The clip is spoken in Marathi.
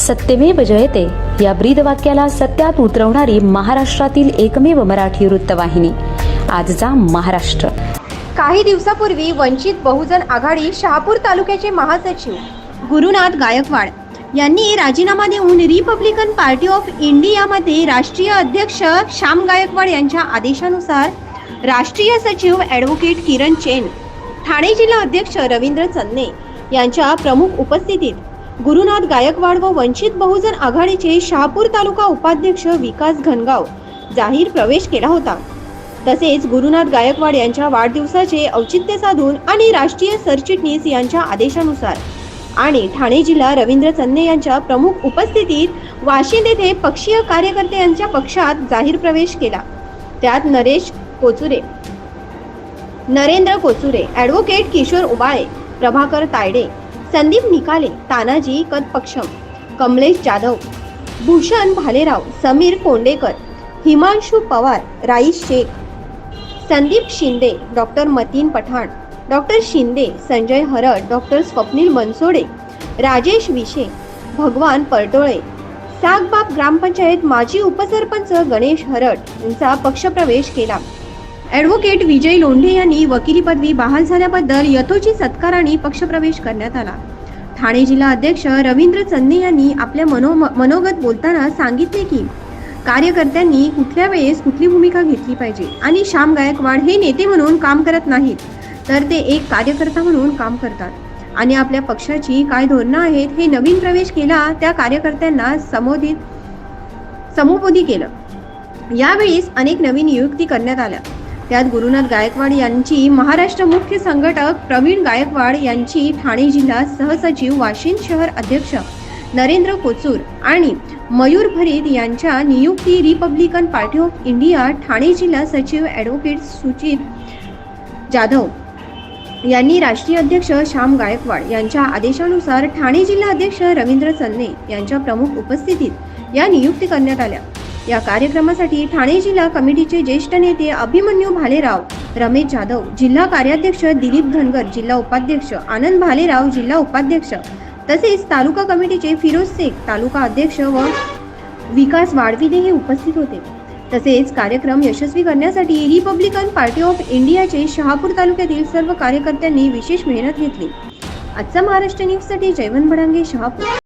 सत्यमेव जयते. या ब्रीद वाक्याला सत्यात उतरवणारी महाराष्ट्रातील एकमेव मराठी वृत्तवाहिनी. आजचा महाराष्ट्र. काही दिवसापूर्वी वंचित बहुजन आघाडी शहापूर तालुक्याचे महासचिव गुरुनाथ गायकवाड यांनी राजीनामा देऊन रिपब्लिकन पार्टी ऑफ इंडियामध्ये राष्ट्रीय अध्यक्ष श्याम गायकवाड यांच्या आदेशानुसार राष्ट्रीय सचिव ॲडव्होकेट किरण चेन ठाणे जिल्हा अध्यक्ष रवींद्र चन्ने यांच्या प्रमुख उपस्थितीत गुरुनाथ गायकवाड व वंचित बहुजन आघाडीचे शहापूर तालुका उपाध्यक्ष विकास घनगाव जाहीर प्रवेश केला होता. तसेच गुरुनाथ गायकवाड यांच्या वाढदिवसाचे औचित्य साधून आणि राष्ट्रीय सरचिटणीस यांच्या आदेशानुसार आणि ठाणे जिल्हा रवींद्र चन्ने यांच्या प्रमुख उपस्थितीत वाशिंद येथे पक्षीय कार्यकर्ते यांच्या पक्षात जाहीर प्रवेश केला. त्यात Naresh Kochure Narendra Kochure advocate Kishor Ubale Prabhakar Tayde Sandeep Nikale Tanaji कदपक्षम Kamlesh Jadhav Bhushan Bhalerao Sameer Kondekar Himanshu Pawar Rais Shaikh Sandeep Shinde doctor Mateen Pathan doctor Shinde Sanjay Harad doctor Swapnil Bansode Rajesh Vishe Bhagwan Partole सागबाप ग्रामपंचायत माजी उपसरपंच गणेश हरड यांचा पक्षप्रवेश केला. ॲडव्होकेट विजय लोंढे यांनी वकिली पदवी बहाल झाल्याबद्दल यथोचित सत्काराने पक्षप्रवेश करण्यात आला. ठाणे जिल्हा अध्यक्ष रवींद्र चन्ने यांनी आपल्या मनो मनोगत बोलताना सांगितले की कार्यकर्त्यांनी कुठल्या वेळेस कुठली भूमिका घेतली पाहिजे आणि श्याम गायकवाड हे नेते म्हणून काम करत नाहीत तर ते एक कार्यकर्ता म्हणून काम करतात. आणि आपल्या पक्षाची काय धोरणं आहेत हे नवीन प्रवेश केला त्या कार्यकर्त्यांना समोदित समोबोधी केलं. यावेळीस अनेक नवीन नियुक्ती करण्यात आल्या. त्यात गुरुनाथ गायकवाड यांची महाराष्ट्र मुख्य संघटक प्रवीण गायकवाड यांची ठाणे जिल्हा सहसचिव वाशिम शहर अध्यक्ष नरेंद्र कोचूर आणि मयूर भरीत यांच्या नियुक्ती Republican Party of India Thane जिल्हा सचिव ॲडव्होकेट सुचित जाधव यांनी राष्ट्रीय अध्यक्ष श्याम गायकवाड यांच्या आदेशानुसार ठाणे जिल्हा अध्यक्ष रवींद्र चन्ने यांच्या प्रमुख उपस्थितीत या नियुक्ती करण्यात आल्या. या कार्यक्रमासाठी ठाणे जिल्हा कमिटीचे ज्येष्ठ नेते अभिमन्यू भालेराव रमेश जाधव जिल्हा कार्याध्यक्ष दिलीप धनगर जिल्हा उपाध्यक्ष आनंद भालेराव जिल्हा उपाध्यक्ष तसेच तालुका कमिटीचे फिरोज शेख तालुका अध्यक्ष व विकास वाडविदे हे उपस्थित होते. तसेच कार्यक्रम यशस्वी करण्यासाठी रिपब्लिकन पार्टी ऑफ इंडियाचे शहापूर तालुक्यातील सर्व कार्यकर्त्यांनी विशेष मेहनत घेतली. आजचा महाराष्ट्र न्यूजसाठी जयवंत भडांगे शहापूर.